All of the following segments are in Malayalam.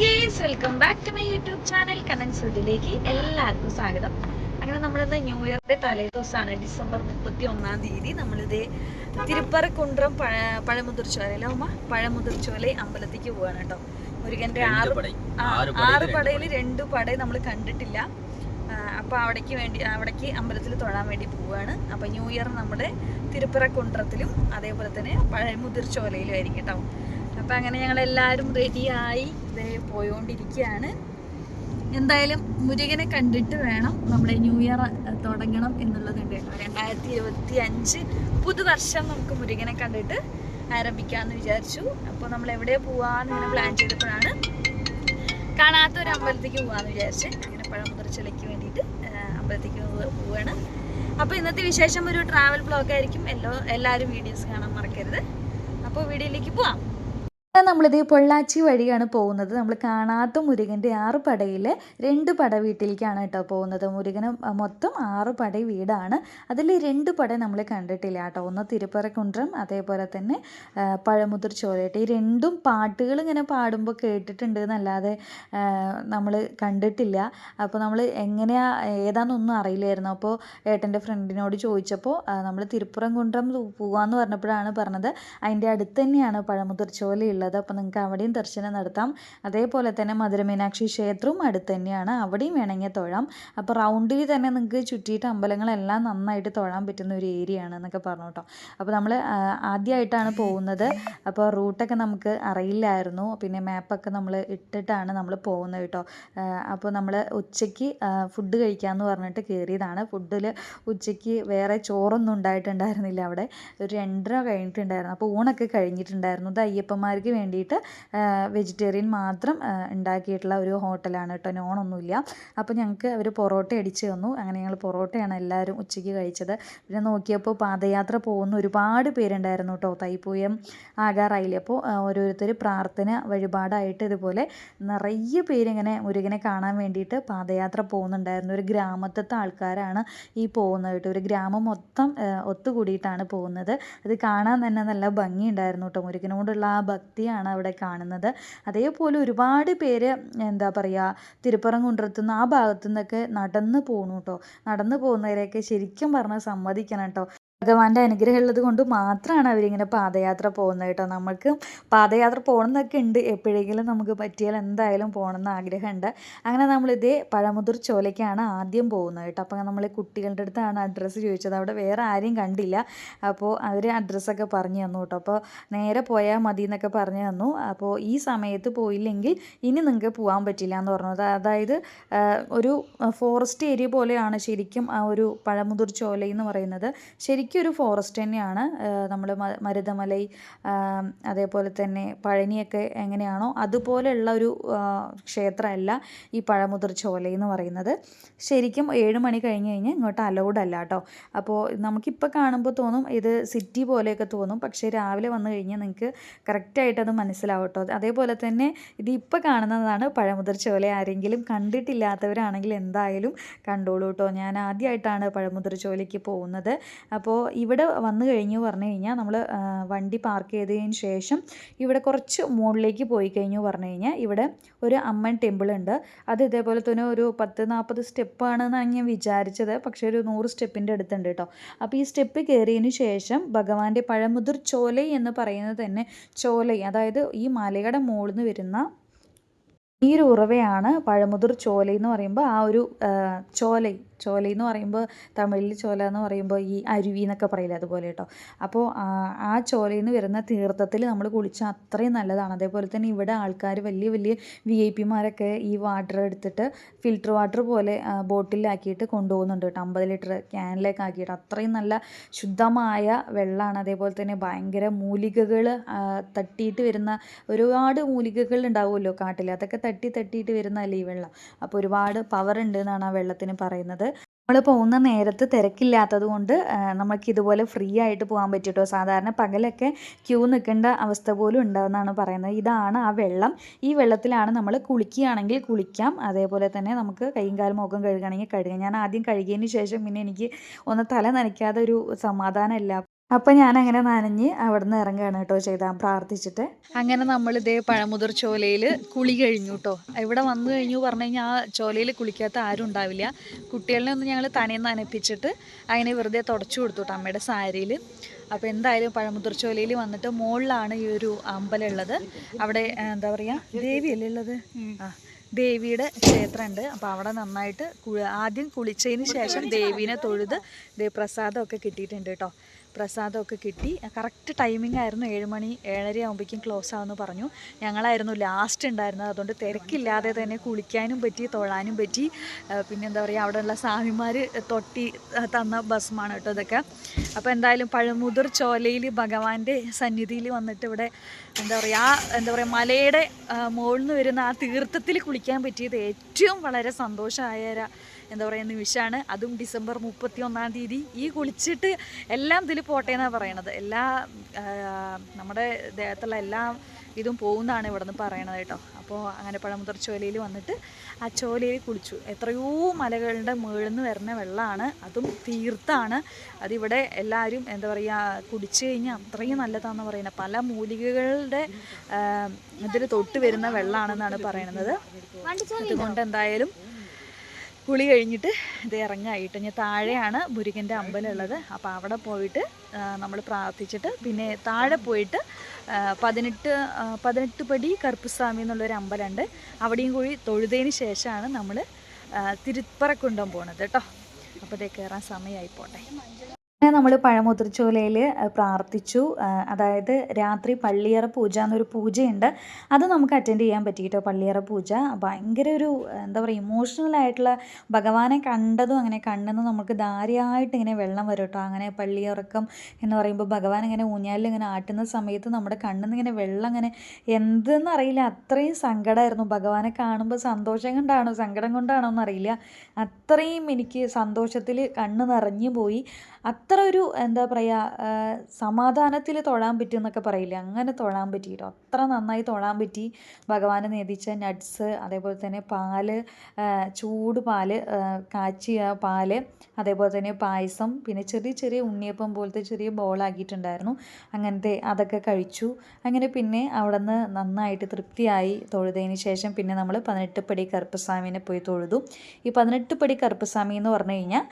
Guys welcome back to my YouTube channel Kannan സുഡിലേക്ക് എല്ലാവർക്കും സ്വാഗതം. അങ്ങനെ നമ്മളിന്ന് ന്യൂ ഇയറിന്റെ തലേ ദിവസമാണ് ഡിസംബർ മുപ്പത്തി ഒന്നാം തീയതി. നമ്മളിത് തിരുപ്പറക്കുണ്ട്രം പഴ പഴമുതിർച്ചോലയിലെ അമ്മ പഴമുതിർച്ചോല അമ്പലത്തേക്ക് പോവാണ് കേട്ടോ. മുരുകന്റെ ആറ് ആറ് പടയിൽ രണ്ടു പട നമ്മൾ കണ്ടിട്ടില്ല. അപ്പോൾ അപ്പൊ അവിടേക്ക് വേണ്ടി അവിടേക്ക് അമ്പലത്തിൽ തൊഴാൻ വേണ്ടി പോവാണ്. അപ്പൊ ന്യൂ ഇയർ നമ്മുടെ തിരുപ്പറക്കുണ്ട്രത്തിലും അതേപോലെ തന്നെ പഴമുതിർച്ചോലയിലും ആയിരിക്കും കേട്ടോ. അപ്പൊ അങ്ങനെ ഞങ്ങൾ എല്ലാവരും റെഡിയായി. ഇതേ പോയോണ്ടിരിക്കുകയാണ് എന്തായാലും മുരുകനെ കണ്ടിട്ട് വേണം നമ്മുടെ ന്യൂ ഇയർ തുടങ്ങണം എന്നുള്ളതുണ്ട് കേട്ടോ രണ്ടായിരത്തി ഇരുപത്തി അഞ്ച് പുതുവർഷം നമുക്ക് മുരുകനെ കണ്ടിട്ട് ആരംഭിക്കാമെന്ന് വിചാരിച്ചു. അപ്പോൾ നമ്മൾ എവിടെ പോവാന്ന് ഇങ്ങനെ പ്ലാൻ ചെയ്തപ്പോഴാണ് കാണാത്ത ഒരു അമ്പലത്തേക്ക് പോവാന്ന് വിചാരിച്ച്. അങ്ങനെ പഴമുതിർച്ചലയ്ക്ക് വേണ്ടിയിട്ട് അമ്പലത്തേക്ക് പോവുകയാണ് അപ്പോൾ ഇന്നത്തെ വിശേഷം ഒരു ട്രാവൽ ബ്ലോഗ് ആയിരിക്കും. എല്ലാ എല്ലാവരും വീഡിയോസ് കാണാൻ മറക്കരുത്. അപ്പോൾ വീഡിയോയിലേക്ക് പോവാം. നമ്മളിത് പൊള്ളാച്ചി വഴിയാണ് പോകുന്നത്. നമ്മൾ കാണാത്ത മുരുകന്റെ ആറ് പടയിൽ രണ്ട് പട വീട്ടിലേക്കാണ് കേട്ടോ പോകുന്നത്. മുരുകന് മൊത്തം ആറ് പട വീടാണ്. അതിൽ രണ്ട് പട നമ്മൾ കണ്ടിട്ടില്ല കേട്ടോ. ഒന്ന് തിരുപ്പറക്കുണ്ട്രം അതേപോലെ തന്നെ പഴമുതിർ ചോരയിട്ട് ഈ രണ്ടും പാട്ടുകൾ ഇങ്ങനെ പാടുമ്പോൾ കേട്ടിട്ടുണ്ട് എന്നല്ലാതെ നമ്മൾ കണ്ടിട്ടില്ല. അപ്പോൾ നമ്മൾ എങ്ങനെയാ ഏതാണെന്നൊന്നും അറിയില്ലായിരുന്നു. അപ്പോൾ ഏട്ടന്റെ ഫ്രണ്ടിനോട് ചോദിച്ചപ്പോൾ നമ്മൾ തിരുപ്പുറം കുണ്ടം പോകാമെന്ന് പറഞ്ഞപ്പോഴാണ് പറഞ്ഞത്. അതിന്റെ അടുത്ത് തന്നെയാണ് പഴമുതിർ ചോല ഉള്ളത് അപ്പോൾ നിങ്ങൾക്ക് അവിടെയും ദർശനം നടത്താം. അതേപോലെ തന്നെ മധുരമീനാക്ഷി ക്ഷേത്രവും അടുത്ത് തന്നെയാണ്. അവിടെയും വേണമെങ്കിൽ തൊഴാം. അപ്പോൾ റൗണ്ടിൽ തന്നെ നിങ്ങൾക്ക് ചുറ്റിയിട്ട് അമ്പലങ്ങളെല്ലാം നന്നായിട്ട് തൊഴാൻ പറ്റുന്ന ഒരു ഏരിയ ആണ് എന്നൊക്കെ പറഞ്ഞു കേട്ടോ. അപ്പോൾ നമ്മൾ ആദ്യമായിട്ടാണ് പോകുന്നത്. അപ്പോൾ റൂട്ടൊക്കെ നമുക്ക് അറിയില്ലായിരുന്നു. പിന്നെ മാപ്പൊക്കെ നമ്മൾ ഇട്ടിട്ടാണ് നമ്മൾ പോകുന്നത് കേട്ടോ. അപ്പോൾ നമ്മൾ ഉച്ചയ്ക്ക് ഫുഡ് കഴിക്കാമെന്ന് പറഞ്ഞിട്ട് കയറിയതാണ് ഫുഡിൽ ഉച്ചയ്ക്ക് വേറെ ചോറൊന്നും ഉണ്ടായിട്ടുണ്ടായിരുന്നില്ല അവിടെ. ഒരു രണ്ടര കഴിഞ്ഞിട്ടുണ്ടായിരുന്നു. അപ്പോൾ ഊണൊക്കെ കഴിഞ്ഞിട്ടുണ്ടായിരുന്നു. ഇത് അയ്യപ്പന്മാർക്ക് വേണ്ടിയിട്ട് വെജിറ്റേറിയൻ മാത്രം ഉണ്ടാക്കിയിട്ടുള്ള ഒരു ഹോട്ടലാണ് കേട്ടോ. നോണൊന്നുമില്ല. അപ്പോൾ ഞങ്ങൾക്ക് അവർ പൊറോട്ട അടിച്ച് തന്നു. അങ്ങനെ ഞങ്ങൾ പൊറോട്ടയാണ് എല്ലാവരും ഉച്ചയ്ക്ക് കഴിച്ചത്. പിന്നെ നോക്കിയപ്പോൾ പാദയാത്ര പോകുന്ന ഒരുപാട് പേരുണ്ടായിരുന്നു കേട്ടോ. തൈപ്പൂയം ആകാറായില്ല അപ്പോൾ ഓരോരുത്തർ പ്രാർത്ഥന വഴിപാടായിട്ട് ഇതുപോലെ നിറയെ പേരിങ്ങനെ മുരുകനെ കാണാൻ വേണ്ടിയിട്ട് പാദയാത്ര പോകുന്നുണ്ടായിരുന്നു. ഒരു ഗ്രാമത്തിലത്തെ ആൾക്കാരാണ് ഈ പോകുന്നത് കേട്ടോ. ഒരു ഗ്രാമം മൊത്തം ഒത്തുകൂടിയിട്ടാണ് പോകുന്നത്. അത് കാണാൻ തന്നെ നല്ല ഭംഗിയുണ്ടായിരുന്നു കേട്ടോ. മുരുകനോടുള്ള ആ ഭക്തിയാണ് അവിടെ കാണുന്നത്. അതേപോലെ ഒരുപാട് പേര് എന്താ പറയുക തിരുപ്പറംകുன்றത്തുനിന്ന് ആ ഭാഗത്തു നിന്നൊക്കെ നടന്ന് പോണു കേട്ടോ നടന്ന് പോകുന്നവരെയൊക്കെ ശരിക്കും പറഞ്ഞാൽ സമ്മതിക്കണം കേട്ടോ ഭഗവാന്റെ അനുഗ്രഹം ഉള്ളത് കൊണ്ട് മാത്രമാണ് അവരിങ്ങനെ പാദയാത്ര പോകുന്നത് കേട്ടോ. നമുക്ക് പാദയാത്ര പോകണം എന്നൊക്കെ ഉണ്ട്. എപ്പോഴെങ്കിലും നമുക്ക് പറ്റിയാൽ എന്തായാലും പോകണം എന്ന് ആഗ്രഹമുണ്ട്. അങ്ങനെ നമ്മളിതേ പഴമുതിർ ചോലയ്ക്കാണ് ആദ്യം പോകുന്നത് കേട്ടോ. അപ്പോൾ നമ്മൾ കുട്ടികളുടെ അടുത്താണ് അഡ്രസ്സ് ചോദിച്ചത്. അവിടെ വേറെ ആരെയും കണ്ടില്ല. അപ്പോൾ അവർ അഡ്രസ്സൊക്കെ പറഞ്ഞു തന്നു കേട്ടോ. അപ്പോൾ നേരെ പോയാൽ മതി എന്നൊക്കെ പറഞ്ഞു തന്നു. അപ്പോൾ ഈ സമയത്ത് പോയില്ലെങ്കിൽ ഇനി നിങ്ങൾക്ക് പോകാൻ പറ്റില്ല എന്ന് പറഞ്ഞത് അതായത് ഒരു ഫോറസ്റ്റ് ഏരിയ പോലെയാണ് ശരിക്കും ആ ഒരു പഴമുതിർ ചോല എന്ന് പറയുന്നത്. ശരിക്കും ഒരു ഫോറസ്റ്റ് തന്നെയാണ്. നമ്മൾ മരുതമലൈ അതേപോലെ തന്നെ പഴനിയൊക്കെ എങ്ങനെയാണോ അതുപോലെയുള്ള ഒരു ക്ഷേത്രമല്ല ഈ പഴമുതിർ ചോല എന്ന് പറയുന്നത്. ശരിക്കും ഏഴ് മണി കഴിഞ്ഞ് കഴിഞ്ഞാൽ ഇങ്ങോട്ട് അലൗഡ് അല്ല കേട്ടോ അപ്പോൾ നമുക്കിപ്പോൾ കാണുമ്പോൾ തോന്നും ഇത് സിറ്റി പോലെയൊക്കെ തോന്നും. പക്ഷേ രാവിലെ വന്നു കഴിഞ്ഞാൽ നിങ്ങൾക്ക് കറക്റ്റായിട്ട് അത് മനസ്സിലാവും കേട്ടോ അതേപോലെ തന്നെ ഇത് ഇപ്പോൾ കാണുന്നതാണ് പഴമുതിർ ചോല. ആരെങ്കിലും കണ്ടിട്ടില്ലാത്തവരാണെങ്കിൽ എന്തായാലും കണ്ടോളൂ കേട്ടോ ഞാൻ ആദ്യമായിട്ടാണ് പഴമുതിർ ചോലയ്ക്ക് പോകുന്നത്. അപ്പോൾ ഇവിടെ വന്നു കഴിഞ്ഞു പറഞ്ഞു കഴിഞ്ഞാൽ നമ്മൾ വണ്ടി പാർക്ക് ചെയ്തതിന് ശേഷം ഇവിടെ കുറച്ച് മുകളിലേക്ക് പോയി കഴിഞ്ഞു പറഞ്ഞു കഴിഞ്ഞാൽ ഇവിടെ ഒരു അമ്മൻ ടെമ്പിൾ ഉണ്ട്. അത് ഇതേപോലെ തന്നെ ഒരു പത്ത് നാൽപ്പത് സ്റ്റെപ്പാണെന്നാണ് ഞാൻ വിചാരിച്ചത്. പക്ഷേ ഒരു നൂറ് സ്റ്റെപ്പിന്റെ അടുത്തുണ്ട് കേട്ടോ. അപ്പോൾ ഈ സ്റ്റെപ്പ് കയറിയതിന് ശേഷം ഭഗവാന്റെ പഴമുതിർ ചോലൈ എന്ന് പറയുന്നത് തന്നെ ചോലൈ അതായത് ഈ മലയുടെ മുകളിൽ നിന്ന് വരുന്ന ഈ ഒരു ഉറവയാണ് പഴമുതിർ ചോല എന്ന് പറയുമ്പോൾ ആ ഒരു ചോല. ചോലൈ എന്ന് പറയുമ്പോൾ തമിഴിൽ ചോല എന്ന് പറയുമ്പോൾ ഈ അരുവി എന്നൊക്കെ പറയില്ല അതുപോലെ കേട്ടോ. അപ്പോൾ ആ, ചോലയിൽ നിന്ന് വരുന്ന തീർത്ഥത്തിൽ നമ്മൾ കുളിച്ചാൽ അത്രയും നല്ലതാണ്. അതേപോലെ തന്നെ ഇവിടെ ആൾക്കാർ വലിയ വലിയ വി ഐ പിമാരൊക്കെ ഈ വാട്ടർ എടുത്തിട്ട് ഫിൽറ്റർ വാട്ടർ പോലെ ബോട്ടിലാക്കിയിട്ട് കൊണ്ടുപോകുന്നുണ്ട് കേട്ടോ. അമ്പത് ലിറ്റർ ക്യാനിലേക്ക് ആക്കിയിട്ട്. അത്രയും നല്ല ശുദ്ധമായ വെള്ളമാണ് അതേപോലെ തന്നെ ഭയങ്കര മൂലികകൾ തട്ടിയിട്ട് വരുന്ന ഒരുപാട് മൂലികകൾ ഉണ്ടാവുമല്ലോ കാട്ടിൽ അതൊക്കെ തട്ടി തട്ടിയിട്ട് വരുന്നതല്ലേ ഈ വെള്ളം. അപ്പോൾ ഒരുപാട് പവർ ഉണ്ട് എന്നാണ് ആ വെള്ളത്തിന് പറയുന്നത്. നമ്മൾ പോകുന്ന നേരത്ത് തിരക്കില്ലാത്തത് കൊണ്ട് നമുക്ക് ഇതുപോലെ ഫ്രീ ആയിട്ട് പോകാൻ പറ്റും സാധാരണ പകലൊക്കെ ക്യൂ നിൽക്കേണ്ട അവസ്ഥ പോലും ഉണ്ടാവുമെന്നാണ് പറയുന്നത്. ഇതാണ് ആ വെള്ളം. ഈ വെള്ളത്തിലാണ് നമ്മൾ കുളിക്കുകയാണെങ്കിൽ കുളിക്കാം. അതേപോലെ തന്നെ നമുക്ക് കൈയും കാലും മുഖം കഴുകണമെങ്കിൽ കഴുകാം. ഞാൻ ആദ്യം കഴുകിയതിന് ശേഷം പിന്നെ എനിക്ക് ഒന്ന് തല നനയ്ക്കാതെ ഒരു സമാധാനമില്ല അപ്പം ഞാൻ അങ്ങനെ നനഞ്ഞ് അവിടെ നിന്ന് ഇറങ്ങുകയാണ് കേട്ടോ ചെയ്താൽ പ്രാർത്ഥിച്ചിട്ട്. അങ്ങനെ നമ്മൾ ഇതേ പഴമുതിർ ചോലയിൽ കുളി കഴിഞ്ഞു കേട്ടോ ഇവിടെ വന്നു കഴിഞ്ഞു പറഞ്ഞു കഴിഞ്ഞാൽ ആ ചോലയിൽ കുളിക്കാത്ത ആരും ഉണ്ടാവില്ല. കുട്ടികളിനെ ഒന്ന് ഞങ്ങൾ തനിയെ നനപ്പിച്ചിട്ട് അങ്ങനെ വെറുതെ തുടച്ചു കൊടുത്തു കേട്ടോ അമ്മയുടെ സാരിയിൽ അപ്പോൾ എന്തായാലും പഴമുതിർ ചോലയിൽ വന്നിട്ട് മുകളിലാണ് ഈ ഒരു അമ്പലം ഉള്ളത്. അവിടെ എന്താ പറയുക ദേവിയല്ലേ ഉള്ളത്? ആ ദേവിയുടെ ക്ഷേത്രമുണ്ട്. അപ്പോൾ അവിടെ നന്നായിട്ട് ആദ്യം കുളിച്ചതിന് ശേഷം ദേവീനെ തൊഴുത് ദേ പ്രസാദമൊക്കെ കിട്ടിയിട്ടുണ്ട് കേട്ടോ പ്രസാദമൊക്കെ കിട്ടി. കറക്റ്റ് ടൈമിംഗ് ആയിരുന്നു. ഏഴ് മണി ഏഴര ആകുമ്പോഴേക്കും ക്ലോസ് ആവുമെന്ന് പറഞ്ഞു. ഞങ്ങളായിരുന്നു ലാസ്റ്റ് ഉണ്ടായിരുന്നത്. അതുകൊണ്ട് തിരക്കില്ലാതെ തന്നെ കുളിക്കാനും പറ്റി തൊഴാനും പറ്റി. പിന്നെന്താ പറയുക അവിടെയുള്ള സ്വാമിമാർ തൊട്ടി തന്ന ഭസ്മാണ് കേട്ടോ ഇതൊക്കെ. അപ്പോൾ എന്തായാലും പഴമുതിർ ചോലയിൽ ഭഗവാന്റെ സന്നിധിയിൽ വന്നിട്ട് ഇവിടെ എന്താ പറയുക ആ എന്താ പറയുക മലയുടെ മുകളിൽ നിന്ന് വരുന്ന ആ തീർത്ഥത്തിൽ കുളിക്കാൻ പറ്റിയത് ഏറ്റവും വളരെ സന്തോഷമായ എന്താ പറയുക നിമിഷമാണ് അതും ഡിസംബർ മുപ്പത്തി ഒന്നാം തീയതി. ഈ കുളിച്ചിട്ട് എല്ലാം ഇതിൽ പോട്ടെ എന്നാണ് പറയണത്. എല്ലാ നമ്മുടെ ദേഹത്തുള്ള എല്ലാ ഇതും പോകുന്നതാണ് ഇവിടെ നിന്ന് പറയണത് കേട്ടോ. അപ്പോൾ അങ്ങനെ പഴമുതിർ ചോലയിൽ വന്നിട്ട് ആ ചോലയിൽ കുളിച്ചു. എത്രയോ മലകളുടെ മുകളിൽ നിന്ന് വരുന്ന വെള്ളമാണ് അതും തീർത്താണ്. അതിവിടെ എല്ലാവരും എന്താ പറയുക കുടിച്ചു കഴിഞ്ഞാൽ അത്രയും നല്ലതാണെന്ന് പറയുന്നത്. പല മൂലികകളുടെ ഇതിൽ തൊട്ട് വരുന്ന വെള്ളമാണെന്നാണ് പറയുന്നത് അതുകൊണ്ട് എന്തായാലും കുളി കഴിഞ്ഞിട്ട് ഇത് ഇറങ്ങായിട്ട് ഇനി താഴെയാണ് മുരുകന്റെ അമ്പലം ഉള്ളത് അപ്പോൾ അവിടെ പോയിട്ട് നമ്മൾ പ്രാർത്ഥിച്ചിട്ട് പിന്നെ താഴെ പോയിട്ട് പതിനെട്ട് പതിനെട്ട് പടി കറുപ്പുസ്വാമി എന്നുള്ളൊരു അമ്പലമുണ്ട് അവിടെയും കൂടി തൊഴുതതിന് ശേഷമാണ് നമ്മൾ തിരുപ്പറക്കുണ്ടം പോണത് കേട്ടോ. അപ്പോൾ ഇതേ കയറാൻ സമയമായി പോട്ടെ. അങ്ങനെ നമ്മൾ പഴമുതിർച്ചോലയിൽ പ്രാർത്ഥിച്ചു. അതായത് രാത്രി പള്ളിയറ പൂജ എന്നൊരു പൂജയുണ്ട്. അത് നമുക്ക് അറ്റൻഡ് ചെയ്യാൻ പറ്റി കേട്ടോ പള്ളിയറ പൂജ. ഭയങ്കര ഒരു എന്താ പറയുക ഇമോഷണൽ ആയിട്ടുള്ള ഭഗവാനെ കണ്ടതും അങ്ങനെ കണ്ണെന്ന് നമുക്ക് ധാരയായിട്ട് ഇങ്ങനെ വെള്ളം വരും കേട്ടോ. അങ്ങനെ പള്ളിയിറക്കം എന്ന് പറയുമ്പോൾ ഭഗവാൻ ഇങ്ങനെ ഊഞ്ഞാലിൽ ഇങ്ങനെ ആട്ടുന്ന സമയത്ത് നമ്മുടെ കണ്ണിൽ നിന്ന് ഇങ്ങനെ വെള്ളം ഇങ്ങനെ എന്തെന്നറിയില്ല അത്രയും സങ്കടമായിരുന്നു ഭഗവാനെ കാണുമ്പോൾ സന്തോഷം കൊണ്ടാണോ സങ്കടം കൊണ്ടാണോ എന്നറിയില്ല. അത്രയും എനിക്ക് സന്തോഷത്തിൽ കണ്ണ് നിറഞ്ഞു പോയി. അത്ര ഒരു എന്താ പറയുക സമാധാനത്തിൽ തൊഴാൻ പറ്റും എന്നൊക്കെ പറയില്ലേ? അങ്ങനെ തൊഴാൻ പറ്റി. കേട്ടോ അത്ര നന്നായി തൊഴാൻ പറ്റി. ഭഗവാന് നേദിച്ച നട്ട്സ് അതേപോലെ തന്നെ പാൽ ചൂട് പാൽ കാച്ചിയ പാൽ അതേപോലെ തന്നെ പായസം പിന്നെ ചെറിയ ചെറിയ ഉണ്ണിയപ്പം പോലത്തെ ചെറിയ ബോളാക്കിയിട്ടുണ്ടായിരുന്നു അങ്ങനത്തെ അതൊക്കെ കഴിച്ചു. അങ്ങനെ പിന്നെ അവിടെ നിന്ന് നന്നായിട്ട് തൃപ്തിയായി തൊഴുതതിന് ശേഷം പിന്നെ നമ്മൾ പതിനെട്ട് പടി കറുപ്പസ്വാമീനെ പോയി തൊഴുതു. ഈ പതിനെട്ട് പടി കറുപ്പസ്വാമി എന്ന് പറഞ്ഞു കഴിഞ്ഞാൽ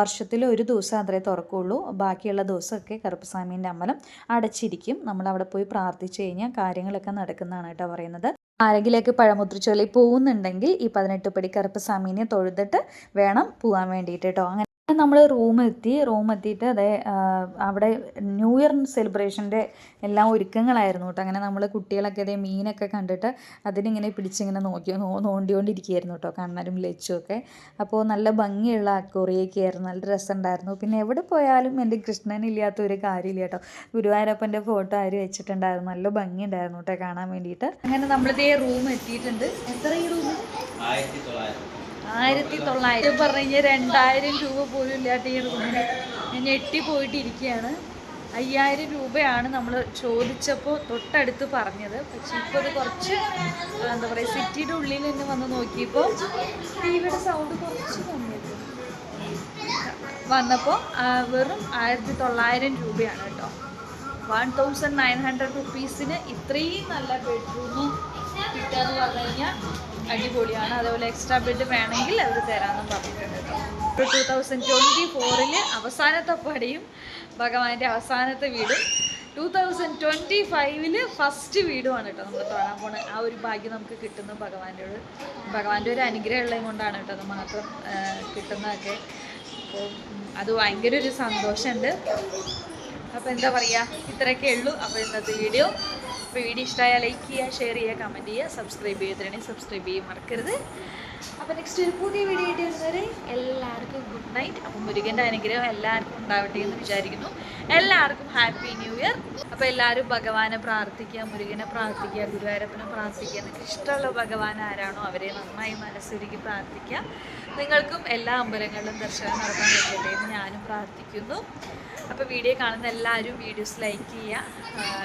വർഷത്തിൽ ഒരു ദിവസം അത്രേ തുറക്കുള്ളൂ. ബാക്കിയുള്ള ദിവസമൊക്കെ കറുപ്പസ്വാമീന്റെ അമ്പലം അടച്ചിരിക്കും. നമ്മൾ അവിടെ പോയി പ്രാർത്ഥിച്ചു കഴിഞ്ഞാൽ കാര്യങ്ങളൊക്കെ നടക്കുന്നതാണ് കേട്ടോ പറയുന്നത്. ആരെങ്കിലേക്ക് പഴമുദ്രച്ചൊല്ലി പോകുന്നുണ്ടെങ്കിൽ ഈ പതിനെട്ട് പടി കറുപ്പസ്വാമീനെ തൊഴുതിട്ട് വേണം പോകാൻ വേണ്ടിയിട്ട് കേട്ടോ. അങ്ങനെ നമ്മൾ റൂമെത്തി എത്തി റൂം എത്തിയിട്ട് അതെ അവിടെ ന്യൂ ഇയർ സെലിബ്രേഷന്റെ എല്ലാ ഒരുക്കങ്ങളായിരുന്നു കേട്ടോ അങ്ങനെ നമ്മൾ കുട്ടികളൊക്കെ അതേ മീനൊക്കെ കണ്ടിട്ട് അതിനിങ്ങനെ പിടിച്ചിങ്ങനെ നോക്കി നോണ്ടിക്കൊണ്ടിരിക്കുകയായിരുന്നു കേട്ടോ കണ്ണനും ലച്ചും ഒക്കെ. അപ്പോൾ നല്ല ഭംഗിയുള്ള അക്കോറിയൊക്കെ ആയിരുന്നു നല്ല രസമുണ്ടായിരുന്നു. പിന്നെ എവിടെ പോയാലും എന്റെ കൃഷ്ണനില്ലാത്ത ഒരു കാര്യമില്ല കേട്ടോ ഗുരുവായൂരപ്പന്റെ ഫോട്ടോ ആര് വെച്ചിട്ടുണ്ടായിരുന്നു നല്ല ഭംഗിയുണ്ടായിരുന്നു കേട്ടോ കാണാൻ വേണ്ടിയിട്ട്. അങ്ങനെ നമ്മളിതേ റൂം എത്തിയിട്ടുണ്ട്. എത്ര ഈ റൂം ആയിരത്തി തൊള്ളായിരം ആയിരത്തി തൊള്ളായിരം. പറഞ്ഞു രണ്ടായിരം രൂപ പോലും ഇല്ലാത്ത ഈ റൂമിന്. ഞാൻ ഞെട്ടി പോയിട്ട് ഇരിക്കുകയാണ് അയ്യായിരം രൂപയാണ് നമ്മൾ ചോദിച്ചപ്പോൾ തൊട്ടടുത്ത് പറഞ്ഞത്. പക്ഷെ ഇപ്പോൾ അത് കുറച്ച് എന്താ പറയുക സിറ്റിയുടെ ഉള്ളിൽ തന്നെ വന്ന് നോക്കിയപ്പോൾ ടിവിയുടെ സൗണ്ട് കുറച്ച് കമ്മിയായിരുന്നു. വന്നപ്പോൾ വെറും ആയിരത്തി തൊള്ളായിരം രൂപയാണ് കേട്ടോ. വൺ തൗസൻഡ് നയൻ ഹൺഡ്രഡ് റുപ്പീസിന് ഇത്രയും നല്ല ബെഡ്റൂം കിട്ടുക എന്ന് പറഞ്ഞു കഴിഞ്ഞാൽ അടിപൊളിയാണ്. അതേപോലെ എക്സ്ട്രാ ബെഡ് വേണമെങ്കിൽ അത് തരാമെന്ന് പറഞ്ഞിട്ടുണ്ട് കേട്ടോ. ടു തൗസൻഡ് ട്വന്റി ഫോറിൽ അവസാനത്തെ പടിയും ഭഗവാന്റെ അവസാനത്തെ വീടും. ടു തൗസൻഡ് ട്വന്റി ഫൈവിൽ ഫസ്റ്റ് വീടുമാണ് കേട്ടോ നമ്മൾ തൊഴാൻ പോണ. ആ ഒരു ഭാഗ്യം നമുക്ക് കിട്ടുന്നു ഭഗവാന്റെ ഒരു ഭഗവാന്റെ ഒരു അനുഗ്രഹം കൊണ്ടാണ് കേട്ടോ അത് മാത്രം കിട്ടുന്നതൊക്കെ. അപ്പോൾ അത് ഭയങ്കര ഒരു സന്തോഷമുണ്ട്. അപ്പോൾ എന്താ പറയുക ഇത്രയൊക്കെ ഉള്ളൂ. അപ്പോൾ ഇന്നത്തെ വീഡിയോ വീഡിയോ ഇഷ്ടമായാൽ ലൈക്ക് ചെയ്യുക ഷെയർ ചെയ്യുക കമന്റ് ചെയ്യുക സബ്സ്ക്രൈബ് ചെയ്തിട്ടുണ്ടെങ്കിൽ സബ്സ്ക്രൈബ് ചെയ്യുക മറക്കരുത്. അപ്പോൾ നെക്സ്റ്റ് ഒരു പുതിയ വീഡിയോ ആയിട്ട് വരുന്നവരെ എല്ലാവർക്കും ഗുഡ് നൈറ്റ് അപ്പോൾ മുരുകന്റെ അനുഗ്രഹം എല്ലാവർക്കും ഉണ്ടാവട്ടെ എന്ന് വിചാരിക്കുന്നു. എല്ലാവർക്കും ഹാപ്പി ന്യൂ ഇയർ അപ്പോൾ എല്ലാവരും ഭഗവാനെ പ്രാർത്ഥിക്കുക മുരുകനെ പ്രാർത്ഥിക്കുക ഗുരുവായൂരപ്പനെ പ്രാർത്ഥിക്കുക. നിങ്ങൾക്ക് ഇഷ്ടമുള്ള ഭഗവാൻ ആരാണോ അവരെ നന്നായി മനസ്സൊരുക്കി പ്രാർത്ഥിക്കുക. നിങ്ങൾക്കും എല്ലാ അമ്പലങ്ങളിലും ദർശനം നടത്താൻ പറ്റട്ടെ എന്ന് ഞാനും പ്രാർത്ഥിക്കുന്നു. അപ്പോൾ വീഡിയോ കാണുന്ന എല്ലാവരും വീഡിയോസ് ലൈക്ക് ചെയ്യുക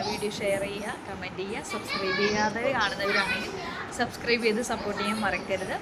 വീഡിയോ ഷെയർ ചെയ്യുക കമന്റ് ചെയ്യുക സബ്സ്ക്രൈബ് ചെയ്യാതെ കാണുന്നവരാണെങ്കിൽ സബ്സ്ക്രൈബ് ചെയ്ത് സപ്പോർട്ട് ചെയ്യാൻ മറക്കരുത്.